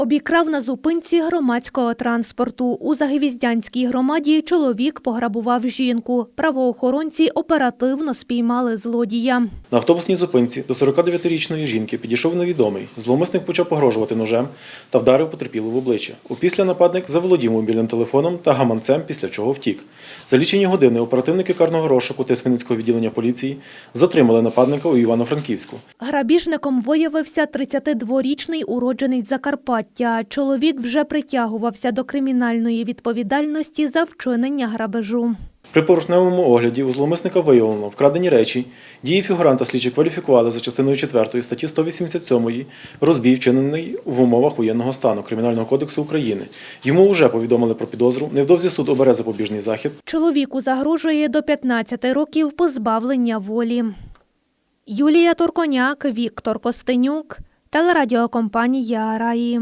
Обікрав на зупинці громадського транспорту. У Загивіздянській громаді чоловік пограбував жінку. Правоохоронці оперативно спіймали злодія. На автобусній зупинці до 49-річної жінки підійшов невідомий. Зловмисник почав погрожувати ножем та вдарив потерпілу в обличчя. Опісля нападник заволодів мобільним телефоном та гаманцем, після чого втік. За лічені години оперативники карного розшуку Тисменницького відділення поліції затримали нападника у Івано-Франківську. Грабіжником виявився 32-річний уродженець Закарпаття. Чоловік вже притягувався до кримінальної відповідальності за вчинення грабежу. При поверхневому огляді у зловмисника виявлено вкрадені речі. Дії фігуранта слідчі кваліфікували за частиною 4 статті 187 розбій, вчинений в умовах воєнного стану Кримінального кодексу України. Йому вже повідомили про підозру. Невдовзі суд обере запобіжний захід. Чоловіку загрожує до 15 років позбавлення волі. Юлія Турконяк, Віктор Костенюк, телерадіокомпанія Раї.